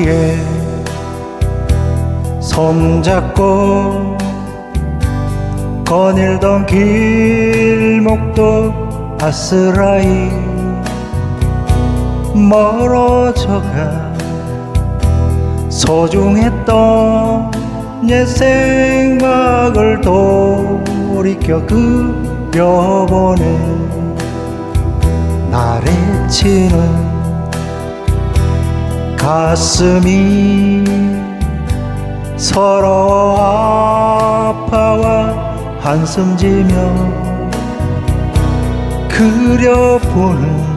거리에 손잡고 거닐던 길목도 아스라이 멀어져가 소중했던 옛 생각을 돌이켜 그려보네. 나를 치는 가슴이 서로 아파와 한숨 지며 그려보는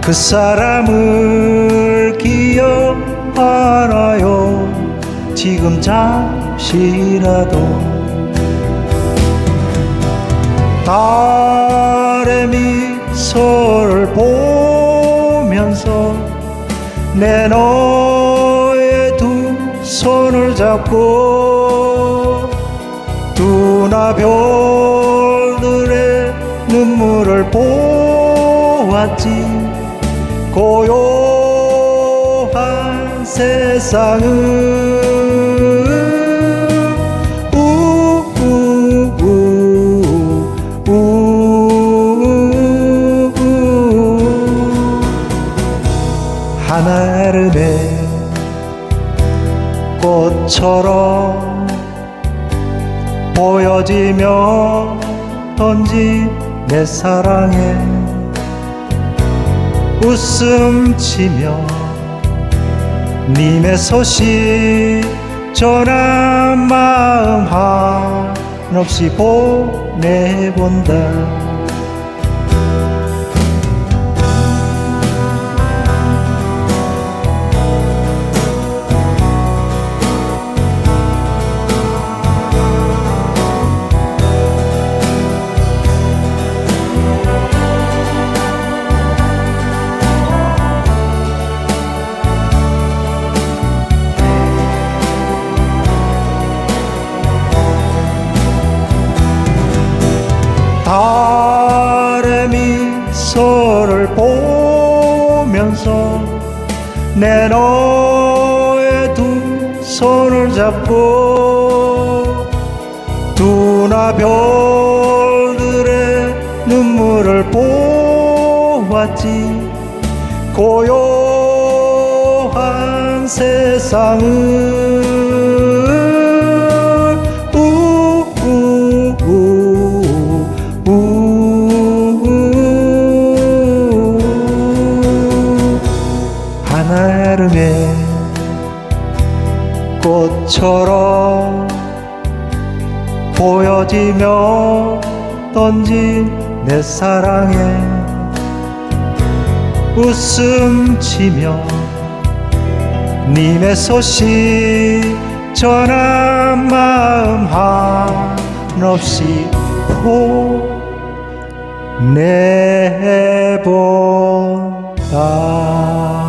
그 사람을 기억하나요? 지금 잠시라도 달의 미소를 보면서 내 너의 두 손을 잡고 두나 별들의 눈물을 보았지. 고요한 세상은 꽃처럼 보여지며 던진 내 사랑에 웃음 치며 님의 소식 전한 마음 한없이 보내본다 미소를 보면서 내 너의 두 손을 잡고 두나 별들의 눈물을 보았지. 고요한 세상은 꽃처럼 보여지며 던진 내 사랑에 웃음 치며 님의 소식 전한 마음 한없이 보내본다